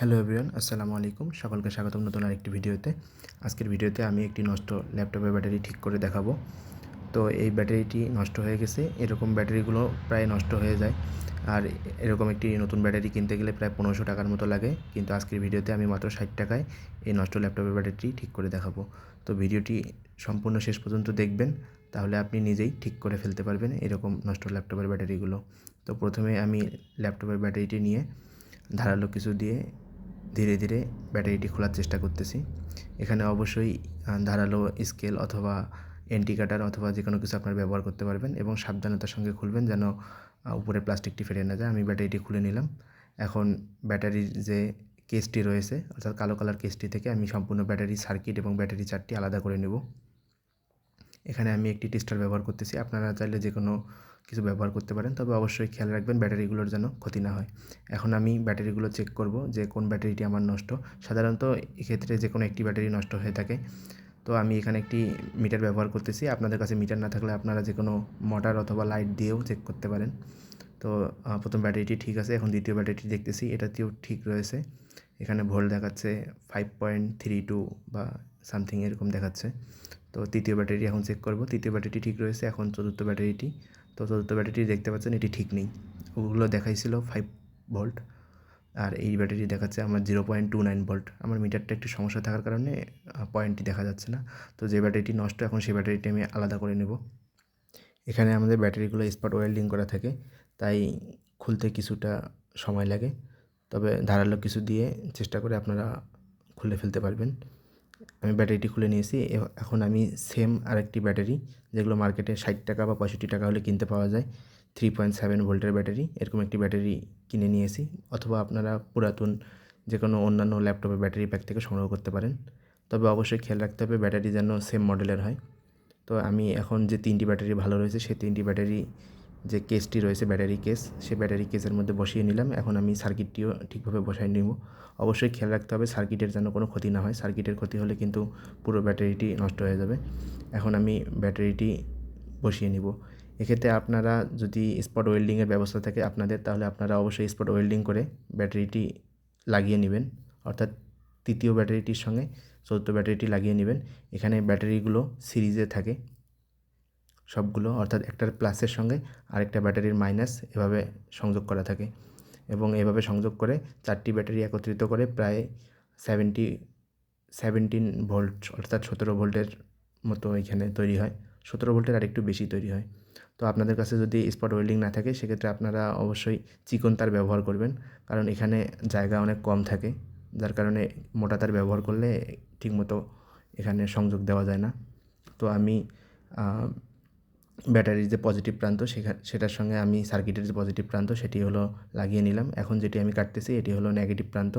Hello everyone, আসসালামু আলাইকুম। সকলকে স্বাগতম নতুন আরেকটি ভিডিওতে। আজকের ভিডিওতে আমি একটি নষ্ট ল্যাপটপের ব্যাটারি ঠিক করে দেখাবো। তো এই ব্যাটারিটি নষ্ট হয়ে গেছে। এরকম ব্যাটারিগুলো প্রায় নষ্ট হয়ে যায়। আর এরকম একটি নতুন ব্যাটারি কিনতে গেলে প্রায় পনেরোশো টাকার মতো লাগে। কিন্তু আজকের ভিডিওতে আমি মাত্র ষাট টাকায় এই নষ্ট ল্যাপটপের ব্যাটারিটি ঠিক করে দেখাবো। তো ভিডিওটি সম্পূর্ণ শেষ পর্যন্ত দেখবেন। তাহলে আপনি নিজেই ঠিক করে ফেলতে পারবেন এরকম নষ্ট ল্যাপটপের ব্যাটারিগুলো। তো প্রথমে আমি ল্যাপটপের ব্যাটারিটি নিয়ে ধারালো কিছু দিয়ে ধীরে ধীরে ব্যাটারিটি খোলার চেষ্টা করতেছি। এখানে অবশ্যই ধারালো স্কেল অথবা এন্টি কাটার অথবা যে কোনো কিছু আপনার ব্যবহার করতে পারবেন এবং সাবধানতার সঙ্গে খুলবেন যেন উপরে প্লাস্টিকটি ফেটে না যায়। আমি ব্যাটারিটি খুলে নিলাম। এখন ব্যাটারির যে কেসটি রয়েছে, অর্থাৎ কালো কালার কেসটি থেকে আমি সম্পূর্ণ ব্যাটারি সার্কিট এবং ব্যাটারি চারটি আলাদা করে নেব। এখানে আমি একটি টেস্টার ব্যবহার করতেছি। আপনারা চাইলে যে কোনো কিছু ব্যবহার করতে পারেন, তবে অবশ্যই খেয়াল রাখবেন ব্যাটারিগুলোর যেন ক্ষতি না হয়। এখন আমি ব্যাটারিগুলো চেক করব যে কোন ব্যাটারিটি আমার নষ্ট। সাধারণত এক্ষেত্রে যে কোনো একটি ব্যাটারি নষ্ট হয়ে থাকে। তো আমি এখানে একটি মিটার ব্যবহার করতেছি। আপনাদের কাছে মিটার না থাকলে আপনারা যে কোনো মোটর অথবা লাইট দিয়েও চেক করতে পারেন। তো প্রথম ব্যাটারিটি ঠিক আছে, এখন দ্বিতীয় ব্যাটারিটি দেখতেছি, এটাতেও ঠিক রয়েছে। এখানে ভোল্ট দেখাচ্ছে ফাইভ পয়েন্ট থ্রি টু বা সামথিং এরকম দেখাচ্ছে। তো তৃতীয় ব্যাটারি এখন চেক করব। তৃতীয় ব্যাটারিটি ঠিক রয়েছে, এখন চতুর্থ ব্যাটারিটি। তো চতুর্থ ব্যাটারিটি দেখতে পাচ্ছেন, এটি ঠিক নেই। ওগুলো দেখাইছিল ফাইভ ভোল্ট আর এই ব্যাটারি দেখাচ্ছে আমার zero point two nine volt আমার মিটারটা একটু সমস্যা থাকার কারণে পয়েন্টটি দেখা যাচ্ছে না। তো যে ব্যাটারিটি নষ্ট, এখন সেই ব্যাটারিটি আমি আলাদা করে নেব। এখানে আমাদের ব্যাটারিগুলো স্পট ওয়েল্ডিং করা থাকে, তাই খুলতে কিছুটা সময় লাগে। তবে ধারালো কিছু দিয়ে চেষ্টা করে আপনারা খুলে ফেলতে পারবেন। আমি ব্যাটারিটি খুলে নিয়েছি এখন আমি সেম আরেকটি ব্যাটারি, যেগুলো মার্কেটে ষাট টাকা বা পঁয়ষট্টি টাকা হলে কিনতে পাওয়া যায়। থ্রি পয়েন্ট সেভেন ভোল্টের ব্যাটারি, এরকম একটি ব্যাটারি কিনে নিয়েছি। অথবা আপনারা পুরাতন যে কোনো অন্যান্য ল্যাপটপের ব্যাটারি প্যাক থেকে সংগ্রহ করতে পারেন। তবে অবশ্যই খেয়াল রাখতে হবে ব্যাটারি যেন সেম মডেলের হয়। তো আমি এখন যে তিনটি ব্যাটারি ভালো রয়েছে, সেই তিনটি ব্যাটারি যে কেসটি রয়েছে, ব্যাটারি কেস, সে ব্যাটারি কেসের মধ্যে বসিয়ে নিলাম। এখন আমি সার্কিটটিও ঠিকভাবে বসাই নিব। অবশ্যই খেয়াল রাখতে হবে, সার্কিটের যেন কোনো ক্ষতি না হয়। সার্কিটের ক্ষতি হলে কিন্তু পুরো ব্যাটারিটি নষ্ট হয়ে যাবে। এখন আমি ব্যাটারিটি বসিয়ে নিব। এক্ষেত্রে আপনারা যদি স্পট ওয়েল্ডিংয়ের ব্যবস্থা থাকে আপনাদের, তাহলে আপনারা অবশ্যই স্পট ওয়েল্ডিং করে ব্যাটারিটি লাগিয়ে নেবেন। অর্থাৎ তৃতীয় ব্যাটারিটির সঙ্গে চতুর্থ ব্যাটারিটি লাগিয়ে নেবেন। এখানে ব্যাটারিগুলো সিরিজে থাকে। সবগুলো, অর্থাৎ একটার প্লাসের সঙ্গে আরেকটা ব্যাটারির মাইনাস এভাবে সংযোগ করা থাকে। এবং এভাবে সংযোগ করে চারটি ব্যাটারি একত্রিত করে প্রায় সেভেন্টি, সেভেন্টিন ভোল্ট, অর্থাৎ সতেরো ভোল্টের মতো এখানে তৈরি হয়। সতেরো ভোল্টের আর একটু বেশি তৈরি হয়। তো আপনাদের কাছে যদি স্পট ওয়েল্ডিং না থাকে, সেক্ষেত্রে আপনারা অবশ্যই চিকন তার ব্যবহার করবেন। কারণ এখানে জায়গা অনেক কম থাকে। যার কারণে মোটা তার ব্যবহার করলে ঠিকমতো এখানে সংযোগ দেওয়া যায় না। তো আমি ব্যাটারির যে পজিটিভ প্রান্ত সেখানে সেটার সঙ্গে আমি সার্কিটের যে পজিটিভ প্রান্ত, সেটি হলো লাগিয়ে নিলাম। এখন যেটি আমি কাটতেছি, এটি হলো নেগেটিভ প্রান্ত।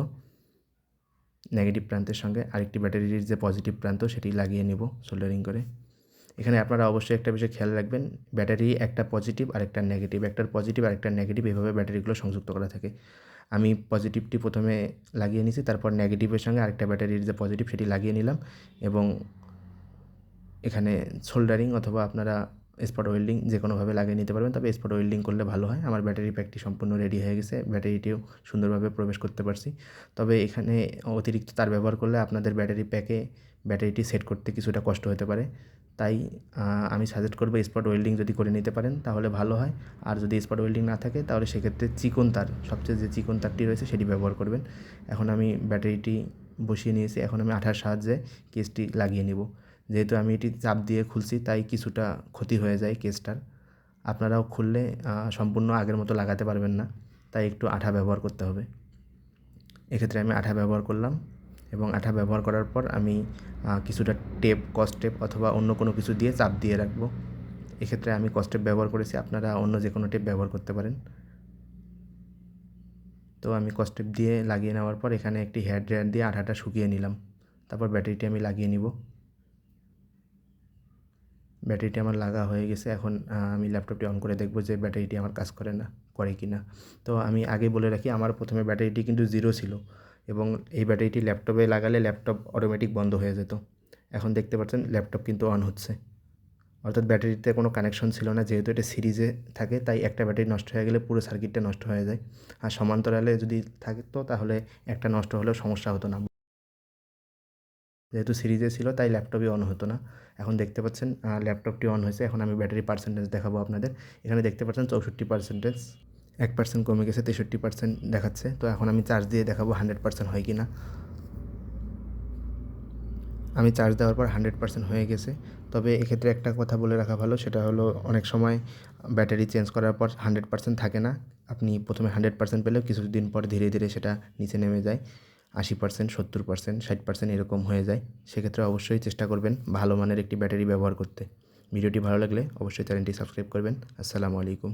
নেগেটিভ প্রান্তের সঙ্গে আরেকটি ব্যাটারির যে পজিটিভ প্রান্ত, সেটি লাগিয়ে নেব সোল্ডারিং করে। এখানে আপনারা অবশ্যই একটা বিষয় খেয়াল রাখবেন, ব্যাটারি একটা পজিটিভ আর একটা নেগেটিভ একটার পজিটিভ আর একটা নেগেটিভ এভাবে ব্যাটারিগুলো সংযুক্ত করা থাকে। আমি পজিটিভটি প্রথমে লাগিয়ে নিয়েছি তারপর নেগেটিভের সঙ্গে আরেকটা ব্যাটারির যে পজিটিভ সেটি লাগিয়ে নিলাম এবং এখানে সোল্ডারিং অথবা আপনারা স্পট ওয়েল্ডিং যে কোনোভাবে লাগিয়ে নিতে পারবেন, তবে স্পট ওয়েল্ডিং করলে ভালো হয়। আমার ব্যাটারি প্যাকটি সম্পূর্ণ রেডি হয়ে গেছে ব্যাটারিটিও সুন্দরভাবে প্রবেশ করতে পারছি। তবে এখানে অতিরিক্ত তার ব্যবহার করলে আপনাদের ব্যাটারি প্যাকে ব্যাটারিটি সেট করতে কিছুটা কষ্ট হতে পারে। তাই আমি সাজেস্ট করব স্পট ওয়েল্ডিং যদি করে নিতে পারেন, তাহলে ভালো হয়। আর যদি স্পট ওয়েল্ডিং না থাকে, তাহলে সেক্ষেত্রে চিকন তার, সবচেয়ে যে চিকন তারটি রয়েছে সেটি ব্যবহার করবেন। এখন আমি ব্যাটারিটি বসিয়ে নিয়েছি, এখন আমি আঠার সাহায্যে কেসটি লাগিয়ে নেব। যেহেতু আমি এটি চাপ দিয়ে খুলছি, তাই কিছুটা ক্ষতি হয়ে যায় কেসটার। আপনারাও খুললে সম্পূর্ণ আগের মতো লাগাতে পারবেন না, তাই একটু আঠা ব্যবহার করতে হবে। এক্ষেত্রে আমি আঠা ব্যবহার করলাম এবং আঠা ব্যবহার করার পর আমি কিছুটা টেপ কস টেপ অথবা অন্য কোনো কিছু দিয়ে চাপ দিয়ে রাখব। এক্ষেত্রে আমি কস টেপ ব্যবহার করেছি, আপনারা অন্য যে কোনো টেপ ব্যবহার করতে পারেন। তো আমি কস টেপ দিয়ে লাগিয়ে নেওয়ার পর এখানে একটি হেয়ার ড্রায়ার দিয়ে আঠাটা শুকিয়ে নিলাম। তারপর ব্যাটারিটি আমি লাগিয়ে নিব। ব্যাটারিটি আমার লাগা হয়ে গেছে। এখন আমি ল্যাপটপটি অন করে দেখব যে ব্যাটারিটি আমার কাজ করে না, করে কি না তো আমি আগে বলে রাখি, আমার প্রথমে ব্যাটারিটি কিন্তু জিরো ছিল এবং এই ব্যাটারিটি ল্যাপটপে লাগালে ল্যাপটপ অটোমেটিক বন্ধ হয়ে যেত। এখন দেখতে পাচ্ছেন, ল্যাপটপ কিন্তু অন হচ্ছে। অর্থাৎ ব্যাটারিতে কোনো কানেকশন ছিল না, যেহেতু এটা সিরিজে থাকে, তাই একটা ব্যাটারি নষ্ট হয়ে গেলে পুরো সার্কিটটা নষ্ট হয়ে যায়। আর সমান্তরালে যদি থাকতো তাহলে একটা নষ্ট হলেও সমস্যা হতো না। যেহেতু সিরিজে ছিল, তাই ল্যাপটপই অন হতো না। এখন দেখতে পাচ্ছেন ল্যাপটপটি অন হয়েছে। এখন আমি ব্যাটারি পার্সেন্টেজ দেখাবো আপনাদের। এখানে দেখতে পাচ্ছেন, চৌষট্টি পার্সেন্টেজ এক পার্সেন্ট কমে গেছে, তেষট্টি পার্সেন্ট দেখাচ্ছে। তো এখন আমি চার্জ দিয়ে দেখাবো হান্ড্রেড পার্সেন্ট হয় কি না আমি চার্জ দেওয়ার পর হান্ড্রেড পার্সেন্ট হয়ে গেছে। তবে এক্ষেত্রে একটা কথা বলে রাখা ভালো, সেটা হলো অনেক সময় ব্যাটারি চেঞ্জ করার পর হান্ড্রেড পার্সেন্ট থাকে না। আপনি প্রথমে হান্ড্রেড পার্সেন্ট পেলেও কিছুদিন পর ধীরে ধীরে সেটা নিচে নেমে যায়। আশি পার্সেন্ট সত্তর পার্সেন্ট ষাট পার্সেন্ট এরকম হয়ে যায়। সেক্ষেত্রে অবশ্যই চেষ্টা করবেন ভালো মানের একটি ব্যাটারি ব্যবহার করতে। ভিডিওটি ভালো লাগলে অবশ্যই চ্যানেলটি সাবস্ক্রাইব করবেন। আসসালামু আলাইকুম।